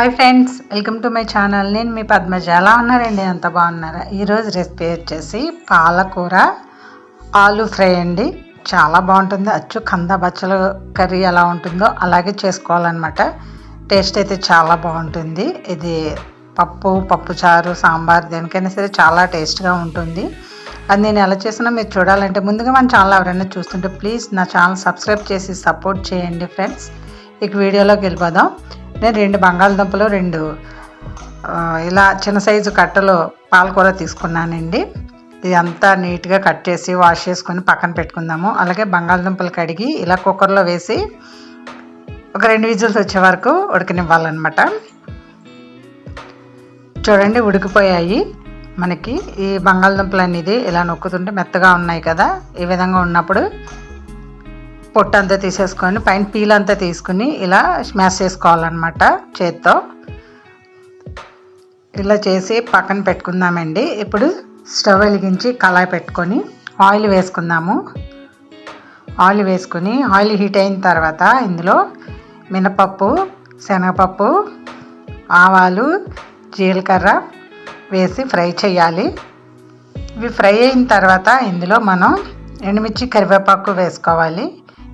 Hi friends welcome to my channel. నేను మీ పద్మజ. ఎలా ఉన్నారండి? అంత బాగున్నారా? ఈరోజు రెసిపీ వచ్చేసి పాలకూర ఆలు ఫ్రై అండి. చాలా బాగుంటుంది. అచ్చు కంద బచ్చల కర్రీ ఎలా ఉంటుందో అలాగే చేసుకోవాలన్నమాట. టేస్ట్ అయితే చాలా బాగుంటుంది. ఇది పప్పు పప్పు చారు సాంబార్ దేనికైనా సరే చాలా టేస్ట్గా ఉంటుంది. అది నేను ఎలా చేసినా మీరు చూడాలంటే ముందుగా మన ఛానల్ ఎవరైనా చూస్తుంటే ప్లీజ్ నా ఛానల్ సబ్స్క్రైబ్ చేసి సపోర్ట్ చేయండి ఫ్రెండ్స్. ఇక వీడియోలోకి వెళ్ళిపోదాం. నేను రెండు బంగాళదుంపలు రెండు ఇలా చిన్న సైజు కట్టలు పాలకూర తీసుకున్నానండి. ఇది అంతా నీట్గా కట్ చేసి వాష్ చేసుకొని పక్కన పెట్టుకుందాము. అలాగే బంగాళదుంపలు కడిగి ఇలా కుక్కర్లో వేసి ఒక రెండు విజిల్స్ వచ్చే వరకు ఉడకనివ్వాలన్నమాట. చూడండి ఉడికిపోయాయి. మనకి ఈ బంగాళదుంపలు అనేది ఇలా నొక్కుతుంటే మెత్తగా ఉన్నాయి కదా ఈ విధంగా ఉన్నప్పుడు పొట్టు అంతా తీసేసుకొని పైన పీల్ అంతా తీసుకుని ఇలా స్మాష్ చేసుకోవాలన్నమాట చేత్తో. ఇలా చేసి పక్కన పెట్టుకుందామండి. ఇప్పుడు స్టవ్ వెలిగించి కళాయి పెట్టుకొని ఆయిల్ వేసుకుందాము. ఆయిల్ వేసుకొని ఆయిల్ హీట్ అయిన తర్వాత ఇందులో మినపప్పు శనగపప్పు ఆవాలు జీలకర్ర వేసి ఫ్రై చేయాలి. ఇవి ఫ్రై అయిన తర్వాత ఇందులో మనం ఎండుమిర్చి కరివేపాకు వేసుకోవాలి.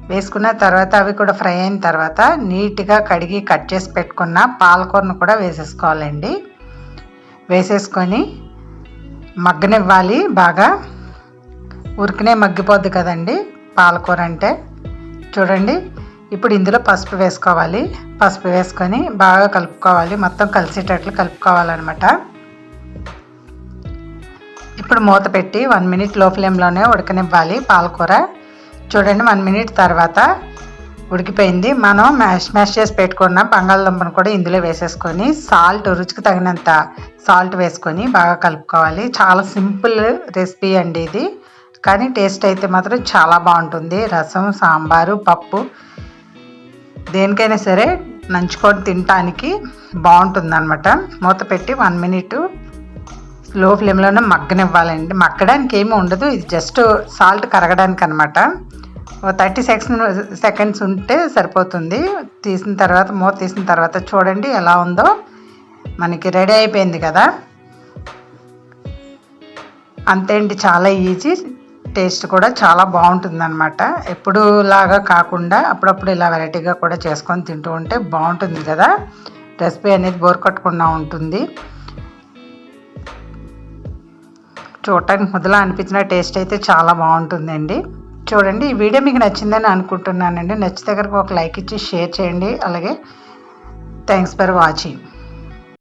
వేసుకున్న తర్వాత అవి కూడా ఫ్రై అయిన తర్వాత నీట్గా కడిగి కట్ చేసి పెట్టుకున్న పాలకూరను కూడా వేసేసుకోవాలండి. వేసేసుకొని మగ్గనివ్వాలి బాగా. ఉరికినే మగ్గిపోద్ది కదండి పాలకూర అంటే. చూడండి ఇప్పుడు ఇందులో పసుపు వేసుకోవాలి. పసుపు వేసుకొని బాగా కలుపుకోవాలి. మొత్తం కలిసేటట్లు కలుపుకోవాలన్నమాట. ఇప్పుడు మూత పెట్టి వన్ మినిట్లో ఫ్లేమ్లోనే ఉడకనివ్వాలి పాలకూర. చూడండి వన్ మినిట్ తర్వాత ఉడికిపోయింది. మనం మ్యాష్ మ్యాష్ చేసి పెట్టుకున్న బంగాళదుంపను కూడా ఇందులో వేసేసుకొని సాల్ట్ రుచికి తగినంత సాల్ట్ వేసుకొని బాగా కలుపుకోవాలి. చాలా సింపుల్ రెసిపీ అండి ఇది. కానీ టేస్ట్ అయితే మాత్రం చాలా బాగుంటుంది. రసం సాంబారు పప్పు దేనికైనా సరే నంచుకొని తినటానికి బాగుంటుంది అనమాట మూత పెట్టి వన్ మినిట్ లో ఫ్లేమ్లోనే మగ్గనివ్వాలండి. మగ్గడానికి ఏమి ఉండదు. ఇది జస్ట్ సాల్ట్ కరగడానికి అనమాట థర్టీ సెకండ్స్ సెకండ్స్ ఉంటే సరిపోతుంది. తీసిన తర్వాత మూత తీసిన తర్వాత చూడండి ఎలా ఉందో. మనకి రెడీ అయిపోయింది కదా. అంతే అండి. చాలా ఈజీ. టేస్ట్ కూడా చాలా బాగుంటుంది అనమాట ఎప్పుడు లాగా కాకుండా అప్పుడప్పుడు ఇలా వెరైటీగా కూడా చేసుకొని తింటూ ఉంటే బాగుంటుంది కదా. రెసిపీ అనేది బోర్ కట్టకుండా ఉంటుంది. చూడటానికి ముద్దలా అనిపించిన టేస్ట్ అయితే చాలా బాగుంటుందండి. చూడండి ఈ వీడియో మీకు నచ్చిందని అనుకుంటున్నానండి. నచ్చితే కనుక ఒక లైక్ ఇచ్చి షేర్ చేయండి. అలాగే థ్యాంక్స్ ఫర్ వాచింగ్.